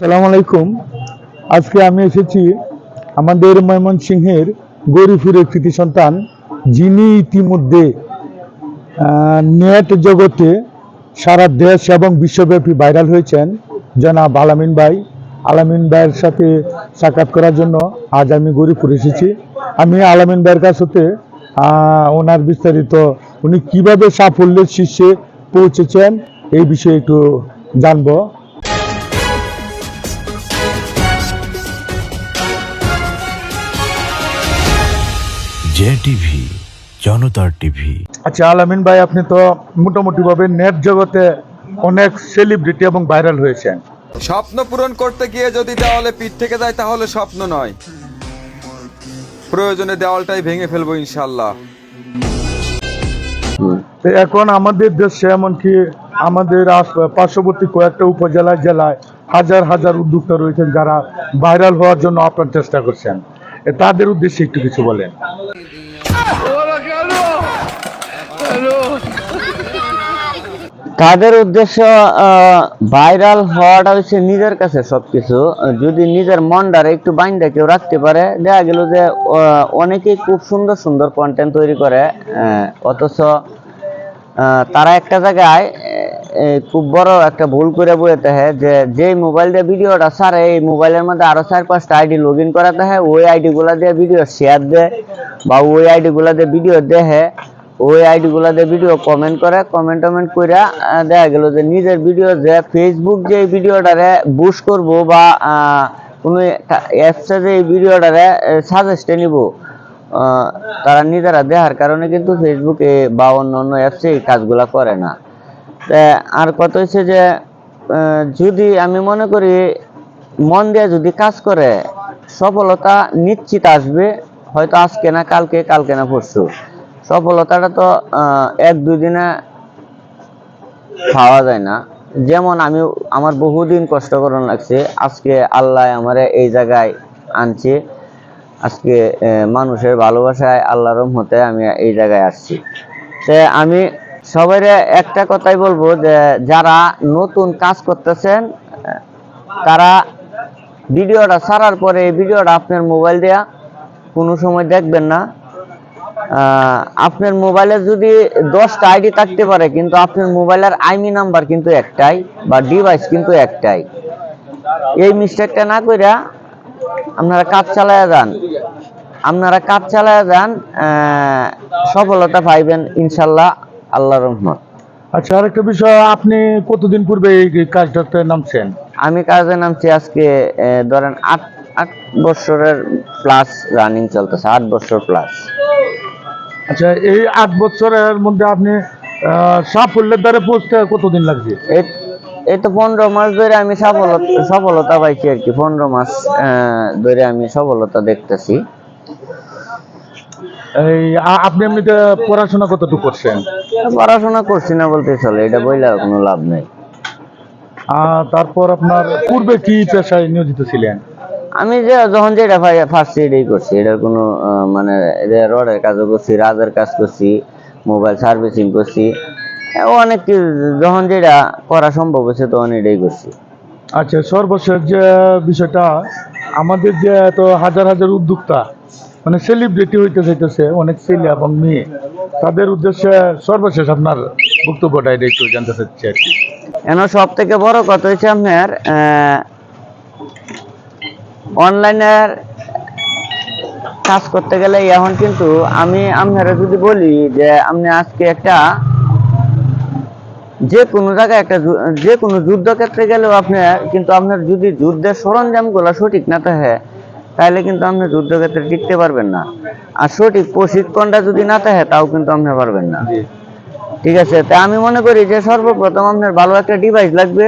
সালাম আলাইকুম। আজকে আমি এসেছি আমাদের ময়মন ময়মনসিংহের গরিফুরের কৃতি সন্তান, যিনি ইতিমধ্যে নেট জগতে সারা দেশ এবং বিশ্বব্যাপী ভাইরাল হয়েছেন, জনাব আলামিন ভাই। আলামিন ভাইয়ের সাথে সাক্ষাৎ করার জন্য আজ আমি গরিপুর এসেছি। আমি আলামিন ভাইয়ের কাছ হতে ওনার বিস্তারিত, উনি কীভাবে সাফল্যের শীর্ষে পৌঁছেছেন এই বিষয়ে একটু জানব। জে টিভি জনতার টিভি। আচ্ছা আলামিন ভাই আপনি তো মোটামুটি ভাবে নেট জগতে অনেক সেলিব্রিটি এবং ভাইরাল হয়েছেন। স্বপ্ন পূরণ করতে গিয়ে যদি দেওয়ালে পিঠ থেকে যায় তাহলে স্বপ্ন নয়। প্রয়োজনে দেওয়ালটাই ভেঙে ফেলব ইনশাল্লাহ তো এখন আমাদের দেশে এমনকি আমাদের পার্শ্ববর্তী কয়েকটা উপজেলা জেলায় হাজার হাজার উদ্যোক্তা রয়েছেন যারা ভাইরাল হওয়ার জন্য আপনার চেষ্টা করছেন। তাদের উদ্দেশ্যে একটু কিছু বলেন। তাদের উদ্দেশ্য ভাইরাল হওয়াটা হচ্ছে নিজের কাছে সবকিছু। যদি নিজের মনটারে একটু বাইন্দা কেউ রাখতে পারে, দেখা গেল যে অনেকেই খুব সুন্দর সুন্দর কন্টেন্ট তৈরি করে অথচ তারা একটা জায়গায় খুব বড় একটা ভুল করে বইতে হয় যে যে মোবাইল দিয়ে ভিডিওটা ছাড়ে এই মোবাইলের মধ্যে আরও চার পাঁচটা আইডি লগ ইন করাতে হয় ওই আইডি গুলা দিয়ে ভিডিও শেয়ার দেয় বা ওই আইডি গুলা দিয়ে ভিডিও দেখে ওই আইডি গুলা দিয়ে ভিডিও কমেন্ট করে কমেন্ট টমেন্ট আহ, দেখা গেল যে নিজের ভিডিও যে ফেসবুক যে ভিডিওটারে বুশ করব বা কোনো অ্যাপসে যে ভিডিওটারে সাজেস্টে নিব তারা নিজেরা দেখার কারণে কিন্তু ফেসবুকে বা অন্য অন্য অ্যাপসে এই কাজগুলা করে না। আর কত হচ্ছে যে যদি আমি মনে করি মন দিয়ে যদি কাজ করে, সফলতা নিশ্চিত আসবে, হয়তো আজকে না কালকে কালকে না পরশু। সফলতাটা তো এক দুই দিনে পাওয়া যায় না। যেমন আমি আমার বহুদিন কষ্ট করার লাগছে, আজকে আল্লাহ আমারে এই জায়গায় আনছে। আজকে মানুষের ভালোবাসায়, আল্লাহর রহমতে আমি এই জায়গায় আসছি। তে আমি সবাই একটা কথাই বলব যে, যারা নতুন কাজ করতেছেন, তারা ভিডিওটা সারার পরে ভিডিওটা আপনার মোবাইল দেয়া কোনো সময় দেখবেন না। আপনার মোবাইলে যদি দশটা আইডি থাকতে পারে, কিন্তু আপনার মোবাইলের আইমি নাম্বার কিন্তু একটাই বা ডিভাইস কিন্তু একটাই। এই মিস্টেকটা না কইরা আপনারা কাজ চালায়া যান। আপনারা কাজ চালায়া যান সফলতা পাইবেন ইনশাল্লাহ। আল্লাহর রহমত। আচ্ছা আরেকটা বিষয় আপনি কতদিন পূর্বে এই কাজটাতে নামছেন? আমি কাজে নামছি আজকে ধরেন আট আট বছরের প্লাস রানিং চলতেছে আট বছর প্লাস আচ্ছা এই আট বছরের মধ্যে আপনি সাফল্যের দ্বারা পৌঁছতে কতদিন লাগছে? এই এই তো পনেরো মাস ধরে আমি সফলতা সফলতা পাইছি আর কি পনেরো মাস আহ, ধরে আমি সফলতা দেখতেছি। এই আপনি এমনিতে পড়াশোনা কতটুকু করছেন? পড়াশোনা করছি না বলতে চলে এটা বইলে কোনো লাভ নেই। তারপর আপনার পূর্বে কি পেশায় নিয়োজিত ছিলেন? আমি যে যখন যেটা ফার্স্ট এটাই করছি এটার কোনো মানে রডের কাজও করছি রাজের কাজ করছি মোবাইল সার্ভিসিং করছি অনেক যখন যেটা করা সম্ভব হয়েছে তখন এটাই করছি। আচ্ছা সর্বশেষ যে বিষয়টা আমাদের যে এত হাজার হাজার উদ্যোক্তা মানে সেলিব্রিটি হইতে চাইতেছে অনেক ছেলে এবং মেয়ে। তাদের উদ্দেশ্যে সর্বশেষ আপনার বক্তব্যটা এটা একটু জানতে চাচ্ছি আর কি। এখন সব থেকে বড় কথা হচ্ছে আপনার অনলাইনের কাজ করতে গেলে এখন কিন্তু আমি আপনারা যদি বলি যে আপনি আজকে একটা যে কোনো জায়গায় একটা যে কোনো যুদ্ধক্ষেত্রে গেলেও আপনার, কিন্তু আপনার যদি যুদ্ধের সরঞ্জামগুলো সঠিক না থাকে তাহলে কিন্তু আপনি যুদ্ধক্ষেত্রে টিকতে পারবেন না। আর সঠিক প্রশিক্ষণটা যদি না থাকে তাও কিন্তু আপনি পারবেন না। ঠিক আছে? তা আমি মনে করি যে সর্বপ্রথম আপনার ভালো একটা ডিভাইস লাগবে।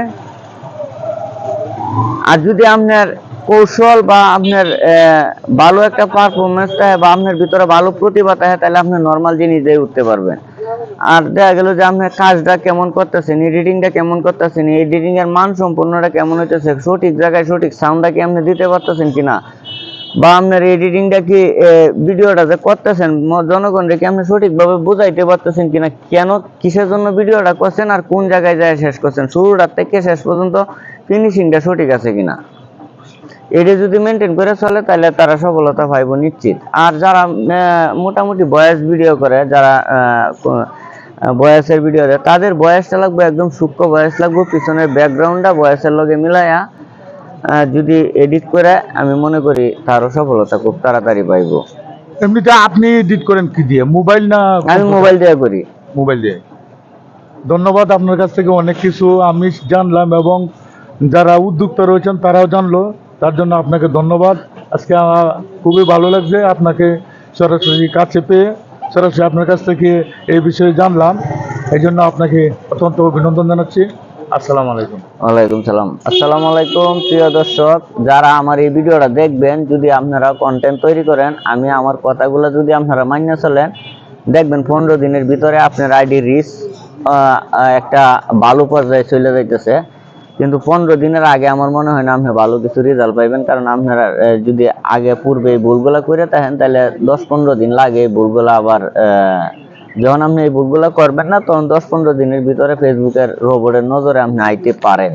আর যদি আপনার কৌশল বা আপনার আহ, ভালো একটা পারফরমেন্স থাকে বা আপনার ভিতরে ভালো প্রতিভা থাকে তাহলে আপনি নর্মাল জিনিস দিয়ে উঠতে পারবেন। আর দেখা গেল যে আপনার কাজটা কেমন করতেছেন এডিটিংটা কেমন করতেছেন এডিটিং এর মান সম্পূর্ণটা কেমন হইতেছে, সঠিক জায়গায় সঠিক সাউন্ডটা কি আপনি দিতে পারতেছেন কিনা? বা আপনার এডিটিংটা কি ভিডিওটা যে করতেছেন জনগণকে কি আপনি সঠিকভাবে বুঝাইতে পারতেছেন কিনা? কেন, কিসের জন্য ভিডিওটা করছেন আর কোন জায়গায় যায় শেষ করছেন? শুরুটার থেকে শেষ পর্যন্ত ফিনিশিংটা সঠিক আছে কিনা? এটা যদি মেনটেন করে চলে তাহলে তারা সফলতা পাইব নিশ্চিত। আর যারা মোটামুটি বয়স ভিডিও করে যারা বয়সের ভিডিও দেয় তাদের বয়সটা লাগবে একদম সূক্ষ্ম বয়স লাগবে পিছনের ব্যাকগ্রাউন্ডটা বয়সের লগে মিলাইয়া যদি এডিট করে আমি মনে করি তারও সফলতা খুব তাড়াতাড়ি পাইব। এমনিতে আপনি এডিট করেন কি দিয়ে? মোবাইল না আমি মোবাইল দিয়ে করি। মোবাইল দিয়ে। ধন্যবাদ আপনার কাছ থেকে অনেক কিছু আমি জানলাম এবং যারা উদ্যোক্তা রয়েছেন তারাও জানলো। তার জন্য আপনাকে ধন্যবাদ। আজকে আমার খুবই ভালো লাগছে আপনাকে সরাসরি কাছে পেয়ে। সরাসরি আপনার কাছ থেকে এই বিষয়ে জানলাম। এই জন্য আপনাকে অত্যন্ত অভিনন্দন জানাচ্ছি। আসসালামু আলাইকুম। ওয়ালাইকুম সালাম। আসসালামু আলাইকুম, প্রিয় দর্শক। যারা আমার এই ভিডিওটা দেখবেন, যদি আপনারা কন্টেন্ট তৈরি করেন, আমি আমার কথাগুলো যদি আপনারা মান্য চলেন, দেখবেন পনেরো দিনের ভিতরে আপনার আইডি রিস একটা ভালো পর্যায়ে চলে যাইতেছে। কিন্তু পনেরো দিনের আগে আমার মনে হয় না আপনি ভালো কিছু রেজাল্ট পাইবেন, কারণ আপনারা যদি আগে পূর্বে এই ভুলগুলা করে থাকেন, তাহলে দশ পনেরো দিন লাগে এই ভুলগুলা আবার যখন আপনি এই ভুলগুলো করবেন না, তখন দশ পনেরো দিনের ভিতরে ফেসবুকের রোবটের নজরে আপনি আইতে পারেন।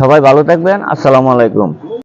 সবাই ভালো থাকবেন, আসসালামু আলাইকুম।